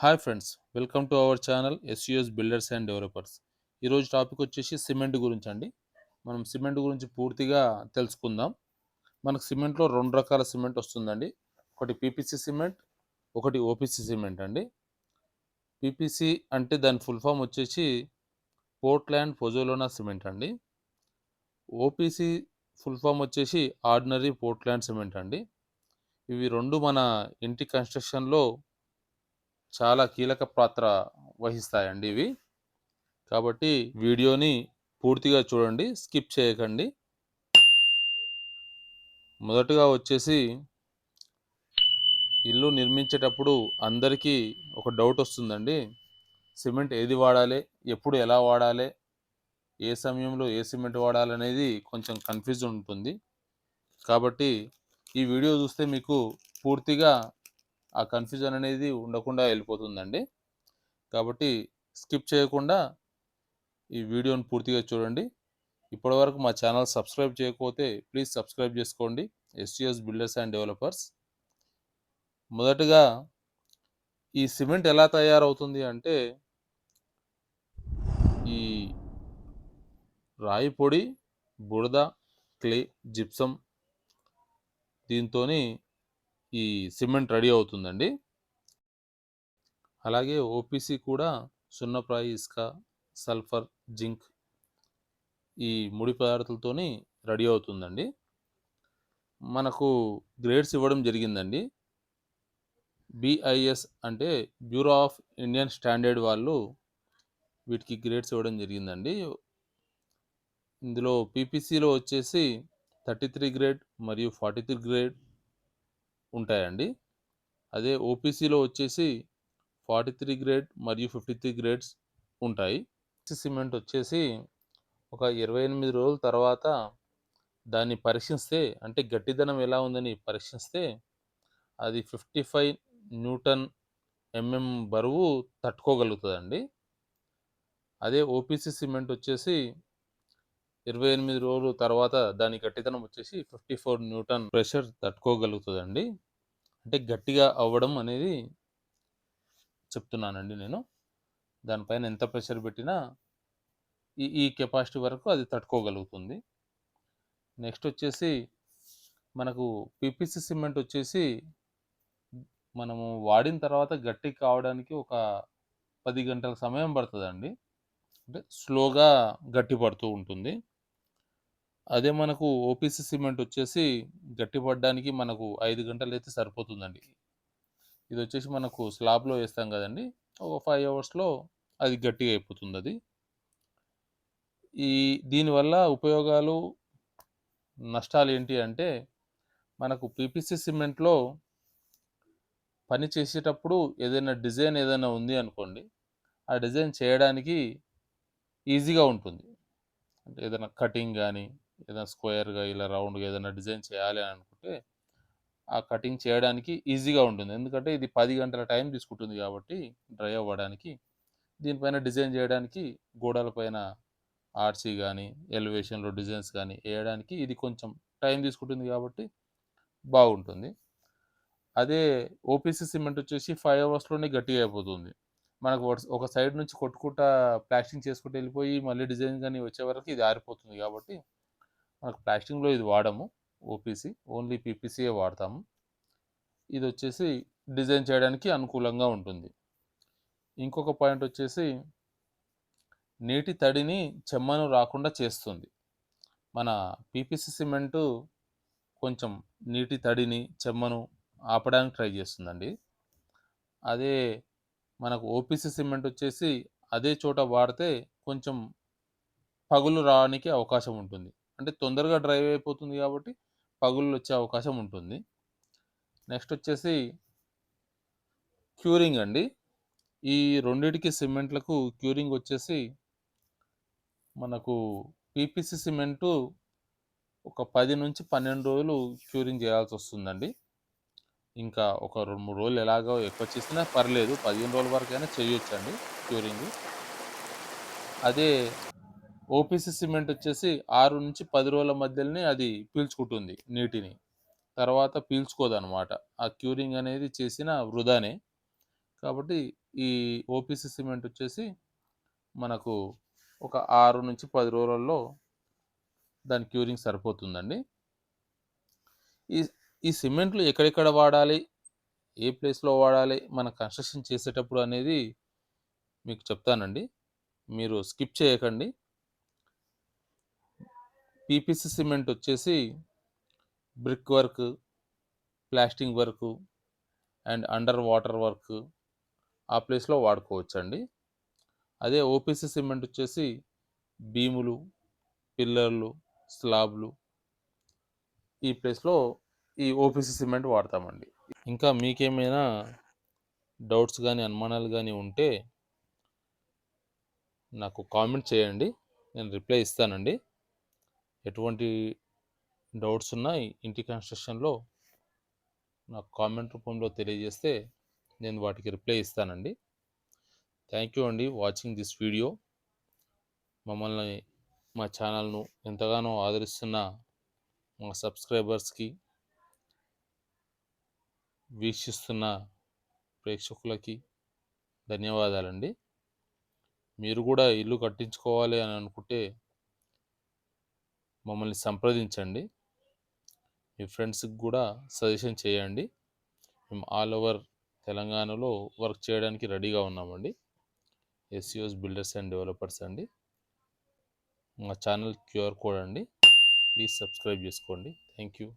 Hi friends welcome to our channel SUS builders and developers ఈరోజు topic వచ్చేసి cement గురించి అండి మనం సిమెంట్ గురించి పూర్తిగా తెలుసుకుందాం. మనకు సిమెంట్లో రెండు రకాల సిమెంట్ వస్తుందండి. ఒకటి పీపీసీ సిమెంట్ ఒకటి ఓపీసీ సిమెంట్ అండి. పీపీసీ అంటే దాని ఫుల్ ఫామ్ వచ్చేసి పోర్ట్లాండ్ పొజోలోనా సిమెంట్ అండి. ఓపీసీ ఫుల్ ఫామ్ వచ్చేసి ఆర్డినరీ పోర్ట్లాండ్ సిమెంట్ అండి. ఇవి రెండు మన ఇంటి కన్స్ట్రక్షన్లో చాలా కీలక పాత్ర వహిస్తాయండి ఇవి. కాబట్టి వీడియోని పూర్తిగా చూడండి స్కిప్ చేయకండి. మొదటగా వచ్చేసి ఇల్లు నిర్మించేటప్పుడు అందరికీ ఒక డౌట్ వస్తుందండి. సిమెంట్ ఏది వాడాలి? ఎప్పుడు ఎలా వాడాలి? ఏ సమయంలో ఏ సిమెంట్ వాడాలనేది కొంచెం కన్ఫ్యూజ్ ఉంటుంది. కాబట్టి ఈ వీడియో చూస్తే మీకు పూర్తిగా ఆ కన్ఫ్యూజన్ అనేది ఉండకుండా వెళ్ళిపోతుందండి. కాబట్టి స్కిప్ చేయకుండా ఈ వీడియోని పూర్తిగా చూడండి. ఇప్పటివరకు మా ఛానల్ సబ్స్క్రైబ్ చేయకపోతే ప్లీజ్ సబ్స్క్రైబ్ చేసుకోండి. STS builders and developers. మొదటగా ఈ సిమెంట్ ఎలా తయారవుతుంది అంటే ఈ రాయి పొడి బురద క్లే జిప్సం దీంతో ఈ సిమెంట్ రెడీ అవుతుందండి. అలాగే ఓపీసీ కూడా సున్నప్రాయి ఇసుక సల్ఫర్ జింక్ ఈ ముడి పదార్థాలతోని రెడీ అవుతుందండి. మనకు గ్రేడ్స్ ఇవ్వడం జరిగిందండి. బిఐఎస్ అంటే బ్యూరో ఆఫ్ ఇండియన్ స్టాండర్డ్ వాళ్ళు వీటికి గ్రేడ్స్ ఇవ్వడం జరిగిందండి. ఇందులో పీపీసీలో వచ్చేసి థర్టీ త్రీ గ్రేడ్ మరియు ఫార్టీ త్రీ గ్రేడ్ ఉంటాయండి. అదే ఓపీసీలో వచ్చేసి ఫార్టీ త్రీ గ్రేడ్ మరియు ఫిఫ్టీ త్రీ గ్రేడ్స్ ఉంటాయి. సిమెంట్ వచ్చేసి ఒక ఇరవై ఎనిమిది రోజుల తర్వాత దాన్ని పరీక్షిస్తే అంటే గట్టిదనం ఎలా ఉందని పరీక్షిస్తే అది ఫిఫ్టీ ఫైవ్ న్యూటన్ ఎంఎం బరువు తట్టుకోగలుగుతుందండి. అదే ఓపీసీ సిమెంట్ వచ్చేసి ఇరవై ఎనిమిది రోజుల తర్వాత దాని గట్టితనం వచ్చేసి ఫిఫ్టీ ఫోర్ న్యూటన్ ప్రెషర్ తట్టుకోగలుగుతుందండి. అంటే గట్టిగా అవ్వడం అనేది చెప్తున్నానండి నేను. దానిపైన ఎంత ప్రెషర్ పెట్టినా ఈ ఈ కెపాసిటీ వరకు అది తట్టుకోగలుగుతుంది. నెక్స్ట్ వచ్చేసి మనకు పీపీసీ సిమెంట్ వచ్చేసి మనము వాడిన తర్వాత గట్టి కావడానికి ఒక పది గంటల సమయం పడుతుందండి. అంటే స్లోగా గట్టి పడుతూ ఉంటుంది. అదే మనకు ఓపీసీ సిమెంట్ వచ్చేసి గట్టిపడడానికి మనకు ఐదు గంటలు అయితే సరిపోతుందండి. ఇది వచ్చేసి మనకు స్లాబ్లో వేస్తాం కదండి ఒక ఫైవ్ అవర్స్లో అది గట్టిగా అయిపోతుంది అది ఈ దీనివల్ల ఉపయోగాలు నష్టాలు ఏంటి అంటే మనకు పీపీసీ సిమెంట్లో పని చేసేటప్పుడు ఏదైనా డిజైన్ ఏదైనా ఉంది అనుకోండి ఆ డిజైన్ చేయడానికి ఈజీగా ఉంటుంది. అంటే ఏదైనా కటింగ్ కానీ ఏదైనా స్క్వేర్గా ఇలా రౌండ్గా ఏదైనా డిజైన్ చేయాలి అని అనుకుంటే ఆ కటింగ్ చేయడానికి ఈజీగా ఉంటుంది. ఎందుకంటే ఇది పది గంటల టైం తీసుకుంటుంది కాబట్టి డ్రై అవ్వడానికి. దీనిపైన డిజైన్ చేయడానికి గోడలపైన ఆర్సీ కానీ ఎలివేషన్లో డిజైన్స్ కానీ వేయడానికి ఇది కొంచెం టైం తీసుకుంటుంది కాబట్టి బాగుంటుంది. అదే ఓపీసీ సిమెంట్ వచ్చేసి ఫైవ్ అవర్స్లోనే గట్టిగా అయిపోతుంది. మనకు ఒక సైడ్ నుంచి కొట్టుకుంటా ప్లాస్టింగ్ చేసుకుంటూ వెళ్ళిపోయి మళ్ళీ డిజైన్ కానీ వచ్చే వరకు ఇది ఆరిపోతుంది కాబట్టి మనకు ప్లాస్టింగ్లో ఇది వాడము. ఓపీసీ ఓన్లీ పీపీసీయే వాడతాము. ఇది వచ్చేసి డిజైన్ చేయడానికి అనుకూలంగా ఉంటుంది. ఇంకొక పాయింట్ వచ్చేసి నీటి తడిని చెమ్మను రాకుండా చేస్తుంది. మన పీపీసీ సిమెంటు కొంచెం నీటి తడిని చెమ్మను ఆపడానికి ట్రై చేస్తుందండి. అదే మనకు ఓపీసీ సిమెంట్ వచ్చేసి అదే చోట వాడితే కొంచెం పగులు రావడానికి అవకాశం ఉంటుంది. అంటే తొందరగా డ్రైవ్ అయిపోతుంది కాబట్టి పగుళ్ళు వచ్చే అవకాశం ఉంటుంది. నెక్స్ట్ వచ్చేసి క్యూరింగ్ అండి. ఈ రెండింటికి సిమెంట్లకు క్యూరింగ్ వచ్చేసి మనకు పీపీసీ సిమెంటు ఒక పది నుంచి పన్నెండు రోజులు క్యూరింగ్ చేయాల్సి వస్తుందండి ఇంకా ఒక రెండు మూడు రోజులు ఎలాగో ఎక్కువ చేసినా పర్లేదు పదిహేను రోజుల వరకు అయినా చేయొచ్చండి క్యూరింగ్. అదే ఓపీసీ సిమెంట్ వచ్చేసి ఆరు నుంచి పది రోజుల మధ్యలోనే అది పీల్చుకుంటుంది నీటిని. తర్వాత పీల్చుకోదనమాట ఆ క్యూరింగ్ అనేది చేసిన వృధానే. కాబట్టి ఈ ఓపీసీ సిమెంట్ వచ్చేసి మనకు ఒక ఆరు నుంచి పది రోజులలో దాని క్యూరింగ్ సరిపోతుందండి. ఈ ఈ సిమెంట్లు ఎక్కడెక్కడ వాడాలి? ఏ ప్లేస్లో వాడాలి? మన కన్స్ట్రక్షన్ చేసేటప్పుడు అనేది మీకు చెప్తానండి. మీరు స్కిప్ చేయకండి. పీపీసీ సిమెంట్ వచ్చేసి brick work plastering work and under water work ఆ ప్లేస్లో వాడుకోవచ్చండి. అదే ఓపీసీ సిమెంట్ వచ్చేసి భీములు పిల్లర్లు స్లాబ్లు ఈ ప్లేస్లో ఈ ఓపీసీ సిమెంట్ వాడతామండి. ఇంకా మీకేమైనా డౌట్స్ కానీ అనుమానాలు కానీ ఉంటే నాకు కామెంట్ చేయండి. నేను రిప్లై ఇస్తానండి. ఎటువంటి డౌట్స్ ఉన్నా ఇంటి కన్స్ట్రక్షన్లో నాకు కామెంట్ రూపంలో తెలియజేస్తే నేను వాటికి రిప్లై ఇస్తానండి. థ్యాంక్ యూ అండి వాచింగ్ దిస్ వీడియో. మమ్మల్ని మా ఛానల్ను ఎంతగానో ఆదరిస్తున్న మా సబ్స్క్రైబర్స్కి వీక్షిస్తున్న ప్రేక్షకులకి ధన్యవాదాలండి. మీరు కూడా ఇల్లు కట్టించుకోవాలి అని అనుకుంటే మమ్మల్ని సంప్రదించండి. మీ ఫ్రెండ్స్కి కూడా సజెషన్ చేయండి. మేము ఆల్ ఓవర్ తెలంగాణలో వర్క్ చేయడానికి రెడీగా ఉన్నామండి. ఎస్యూఎస్ బిల్డర్స్ అండ్ డెవలపర్స్ అండి. మా ఛానల్ క్యూఆర్ కోడ్ అండి. ప్లీజ్ సబ్స్క్రైబ్ చేసుకోండి. Thank you.